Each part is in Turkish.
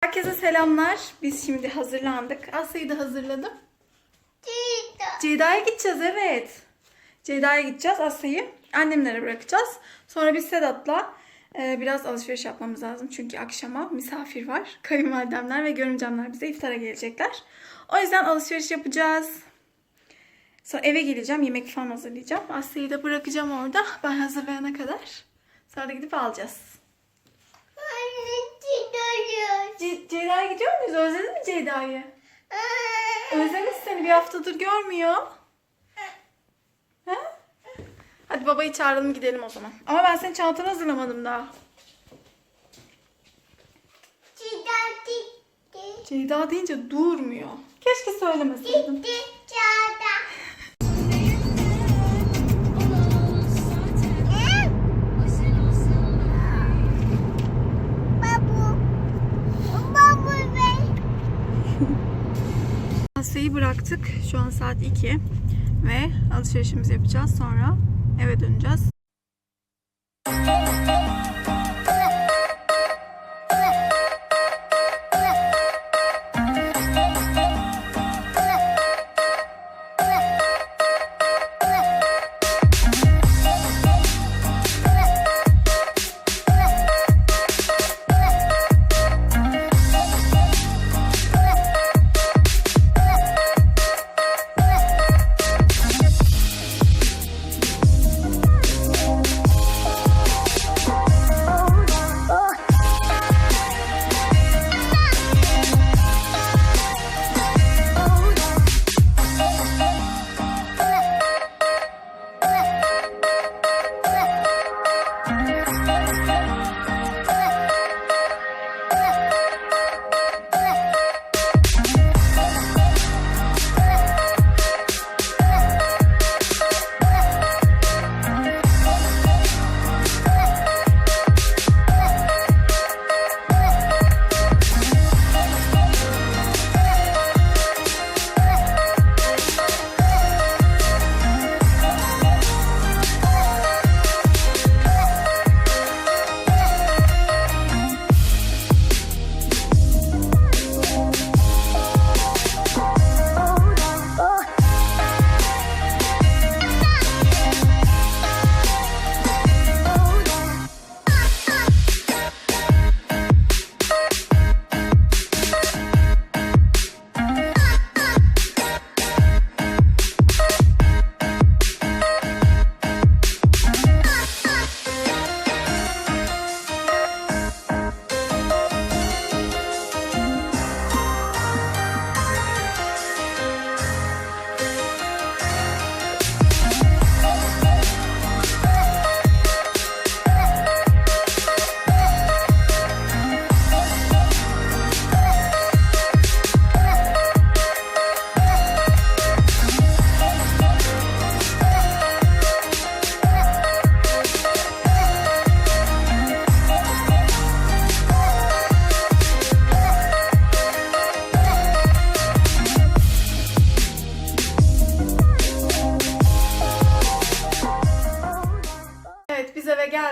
Herkese selamlar. Biz şimdi hazırlandık. Asya'yı da hazırladım. Ceyda'ya gideceğiz evet. Ceyda'ya gideceğiz. Asya'yı annemlere bırakacağız. Sonra biz Sedat'la e, biraz alışveriş yapmamız lazım. Çünkü akşama misafir var. Kayınvalidemler ve görümcemler bize iftara gelecekler. O yüzden alışveriş yapacağız. Sonra eve geleceğim. Yemek falan hazırlayacağım. Asya'yı da bırakacağım orada. Ben hazırlayana kadar. Sonra da gidip alacağız. Ce- Ceyda'ya gidiyor muyuz? Özledin mi Ceyda'yı? Özlemiş seni bir haftadır görmüyor. He? Hadi babayı çağıralım gidelim o zaman. Ama ben senin çantanı hazırlamadım daha. Ceyda deyince durmuyor. Keşke söylemeseydin. Asya'yı bıraktık. Şu an saat 2 ve alışverişimizi yapacağız. Sonra eve döneceğiz.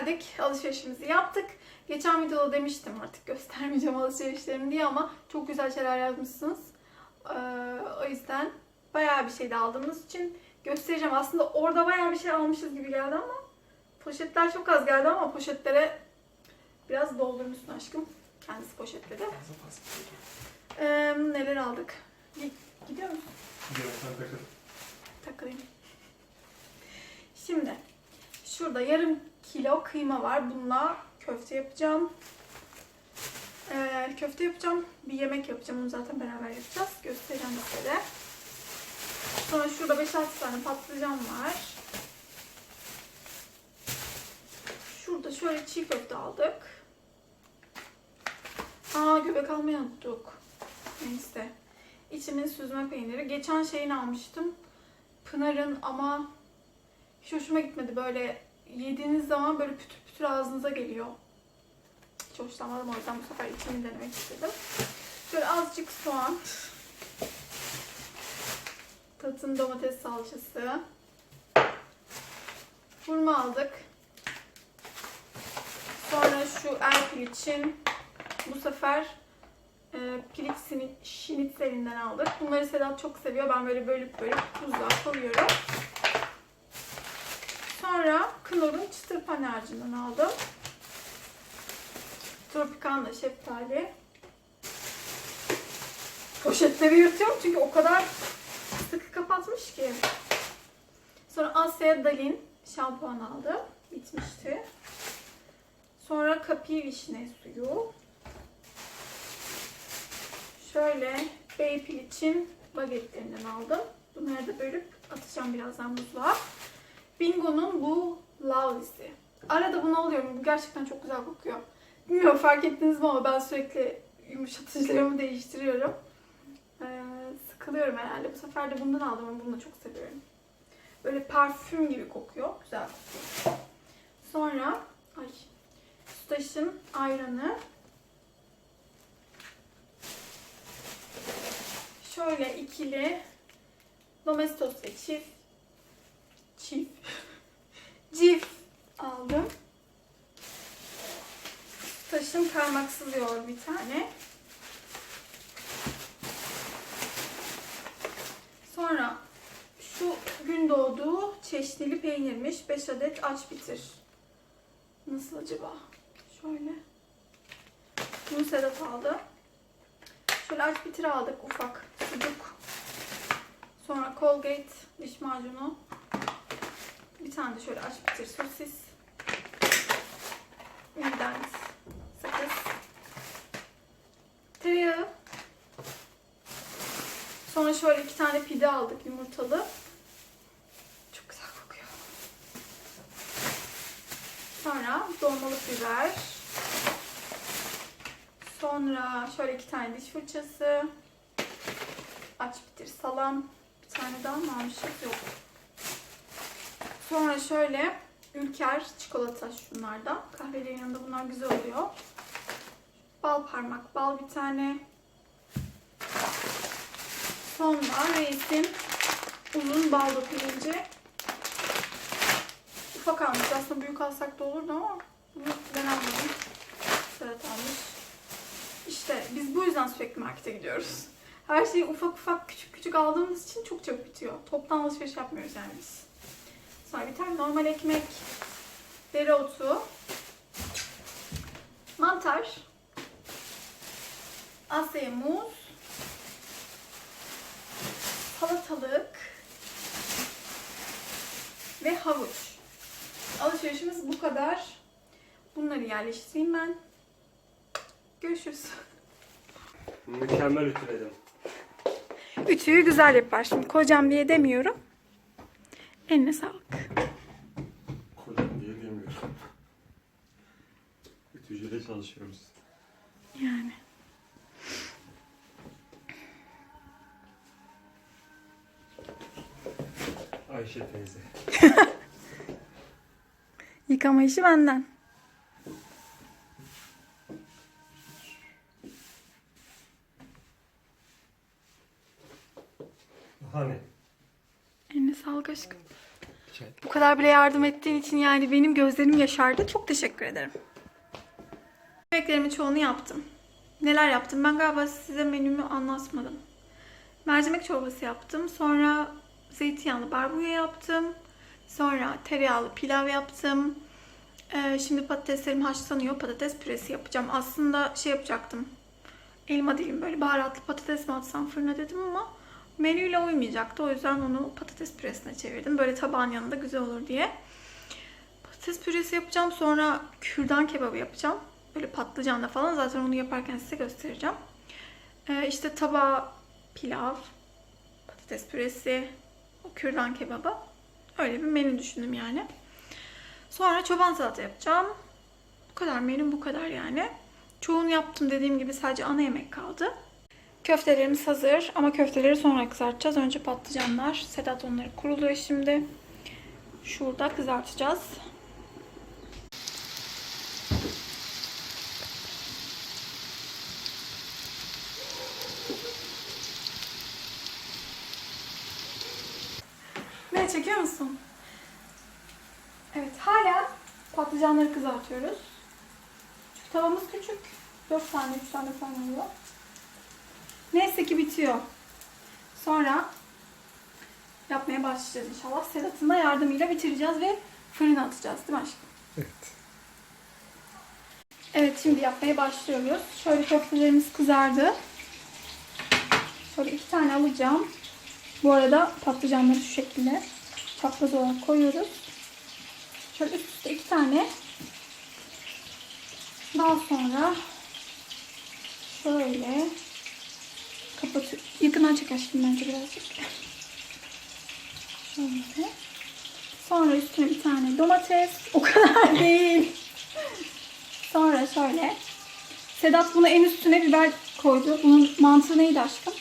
Geldik. Alışverişimizi yaptık. Geçen videoda demiştim artık göstermeyeceğim alışverişlerimi diye ama çok güzel şeyler yazmışsınız. Ee, o yüzden bayağı bir şey de aldığımız için göstereceğim. Aslında orada bayağı bir şey almışız gibi geldi ama poşetler çok az geldi ama poşetlere biraz doldurmuşsun aşkım. Kendisi poşetledi. Ee, neler aldık? Gi- Gidiyor musun? takılayım. Şimdi şurada yarım kilo kıyma var. Bununla köfte yapacağım. Ee, köfte yapacağım. Bir yemek yapacağım. Onu zaten beraber yapacağız. Göstereceğim size de. Sonra şurada 5-6 tane patlıcan var. Şurada şöyle çiğ köfte aldık. Aa göbek almayı unuttuk. Neyse. İçinin süzme peyniri. Geçen şeyini almıştım. Pınar'ın ama hiç hoşuma gitmedi. Böyle yediğiniz zaman böyle pütür pütür ağzınıza geliyor. Hiç hoşlanmadım o yüzden bu sefer içini denemek istedim. Şöyle azıcık soğan. Tatın domates salçası. Hurma aldık. Sonra şu Erpil için bu sefer Annesinin şinitzelinden aldık. Bunları Sedat çok seviyor. Ben böyle bölüp bölüp buzluğa koyuyorum. Sonra Çıtır panarcından aldım. Tropicana şeftali. Poşetleri yırtıyorum çünkü o kadar sıkı kapatmış ki. Sonra Asya Dalin şampuan aldım. Bitmişti. Sonra Kapi vişne suyu. Şöyle Beypil için bagetlerinden aldım. Bunları da bölüp atacağım birazdan buzluğa. Bingo'nun bu Lovely'si. Arada bunu alıyorum. Bu gerçekten çok güzel kokuyor. Bilmiyorum fark ettiniz mi ama ben sürekli yumuşatıcılarımı değiştiriyorum. Ee, sıkılıyorum herhalde. Bu sefer de bundan aldım ama bunu da çok seviyorum. Böyle parfüm gibi kokuyor. Güzel. Sonra ay Sütaş'ın ayranı. Şöyle ikili Domestos ve çift bir tane. Sonra şu gün doğduğu çeşnili peynirmiş. 5 adet aç bitir. Nasıl acaba? Şöyle. Bunu Sedat aldı. Şöyle aç bitir aldık ufak. Sucuk. Sonra Colgate diş macunu. Bir tane de şöyle aç bitir sosis. Sonra şöyle iki tane pide aldık yumurtalı. Çok güzel kokuyor. Sonra dolmalık biber. Sonra şöyle iki tane diş fırçası. Aç bitir salam. Bir tane daha mı almışız? Yok. Sonra şöyle Ülker çikolata şunlardan. Kahvelerin yanında bunlar güzel oluyor. Bal parmak, bal bir tane. Sonra Reis'in uzun baldo pirinci. Ufak almış. Aslında büyük alsak da olurdu ama bunu ben almadım. Serhat almış. İşte biz bu yüzden sürekli markete gidiyoruz. Her şeyi ufak ufak küçük küçük aldığımız için çok çabuk bitiyor. Toptan alışveriş yapmıyoruz yani biz. Sonra bir tane normal ekmek, dereotu, mantar, asya muz, salatalık ve havuç. Alışverişimiz bu kadar. Bunları yerleştireyim ben. Görüşürüz. Mükemmel ütüledim. Ütüyü güzel yapar. Şimdi kocam diye demiyorum. Eline sağlık. Kocam diye demiyorum. Ütücüde çalışıyoruz. Yani. Ayşe teyze. Yıkama işi benden. Hani? Eline sağlık aşkım. Çay. Bu kadar bile yardım ettiğin için yani benim gözlerim yaşardı. Çok teşekkür ederim. Yemeklerimin çoğunu yaptım. Neler yaptım? Ben galiba size menümü anlatmadım. Mercimek çorbası yaptım. Sonra zeytinyağlı barbunya yaptım. Sonra tereyağlı pilav yaptım. Ee, şimdi patateslerim haşlanıyor. Patates püresi yapacağım. Aslında şey yapacaktım. Elma dilim böyle baharatlı patates mi atsam fırına dedim ama menüyle uymayacaktı. O yüzden onu patates püresine çevirdim. Böyle tabağın yanında güzel olur diye. Patates püresi yapacağım. Sonra kürdan kebabı yapacağım. Böyle patlıcanla falan. Zaten onu yaparken size göstereceğim. Ee, işte tabağa pilav, patates püresi, o kürdan kebabı. Öyle bir menü düşündüm yani. Sonra çoban salata yapacağım. Bu kadar menü bu kadar yani. Çoğunu yaptım dediğim gibi sadece ana yemek kaldı. Köftelerimiz hazır ama köfteleri sonra kızartacağız. Önce patlıcanlar. Sedat onları kuruluyor şimdi. Şurada kızartacağız. Çekiyor musun? Evet hala patlıcanları kızartıyoruz. Çünkü tavamız küçük. 4 tane 3 tane falan oluyor. bitiyor. Sonra yapmaya başlayacağız inşallah. Sedat'ın da yardımıyla bitireceğiz ve fırına atacağız değil mi aşkım? Evet. Evet şimdi yapmaya başlıyoruz. Şöyle köftelerimiz kızardı. Şöyle iki tane alacağım. Bu arada patlıcanları şu şekilde çapraz olarak koyuyoruz. Şöyle üst üste iki tane. Daha sonra şöyle kapatıyor. Yakından çek aşkım bence birazcık. Şöyle. Sonra üstüne bir tane domates. O kadar değil. Sonra şöyle. Sedat buna en üstüne biber koydu. Bunun mantığı neydi aşkım?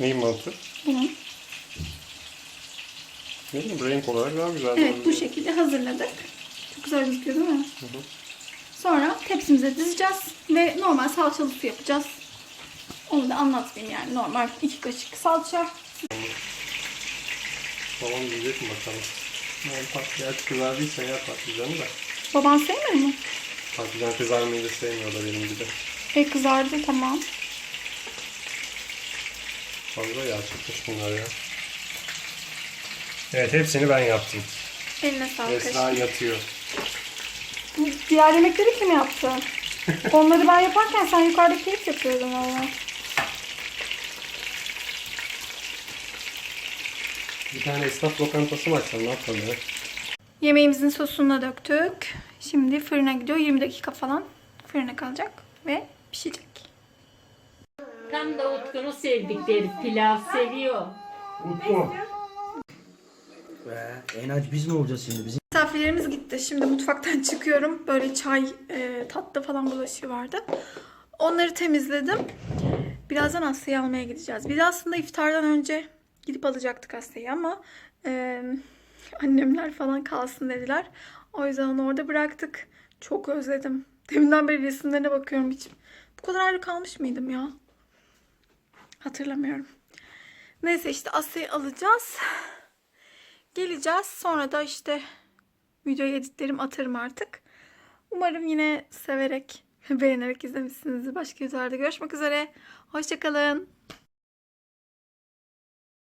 Neyin mantığı? Bunun. Ne bileyim renk olarak daha güzel. Evet bu şekilde hazırladık. Çok güzel gözüküyor değil mi? Sonra tepsimize dizeceğiz ve normal salçalı su yapacağız. Onu da anlatmayayım yani normal iki kaşık salça. Tamam diyecek mi bakalım. Ben patlıcan kızardıysa ya patlıcanı da. Baban sevmiyor mu? Patlıcan kızarmayı da sevmiyor da benim gibi. E kızardı tamam. Fazla yağ çıkmış bunlar ya. Evet hepsini ben yaptım. Eline sağlık Esra yatıyor. Bu Diğer yemekleri kim yaptı? Onları ben yaparken sen yukarıda keyif yapıyordun valla. Bir tane esnaf lokantası mı açsam ne yapalım ya? Yemeğimizin sosunu da döktük. Şimdi fırına gidiyor. 20 dakika falan fırına kalacak ve pişecek. Tam da Utku'nu sevdikleri pilav seviyor. Utku. Be, en aç biz ne olacağız şimdi? Bizim Misafirlerimiz gitti. Şimdi mutfaktan çıkıyorum. Böyle çay, e, tatlı falan bulaşığı vardı. Onları temizledim. Birazdan Asya'yı almaya gideceğiz. Biz aslında iftardan önce gidip alacaktık Asya'yı ama e, annemler falan kalsın dediler. O yüzden onu orada bıraktık. Çok özledim. Deminden beri resimlerine bakıyorum hiç. Bu kadar ayrı kalmış mıydım ya? Hatırlamıyorum. Neyse işte Asya'yı alacağız. Geleceğiz. Sonra da işte videoyu editlerim atarım artık. Umarım yine severek, beğenerek izlemişsinizdir. Başka videolarda görüşmek üzere. Hoşçakalın.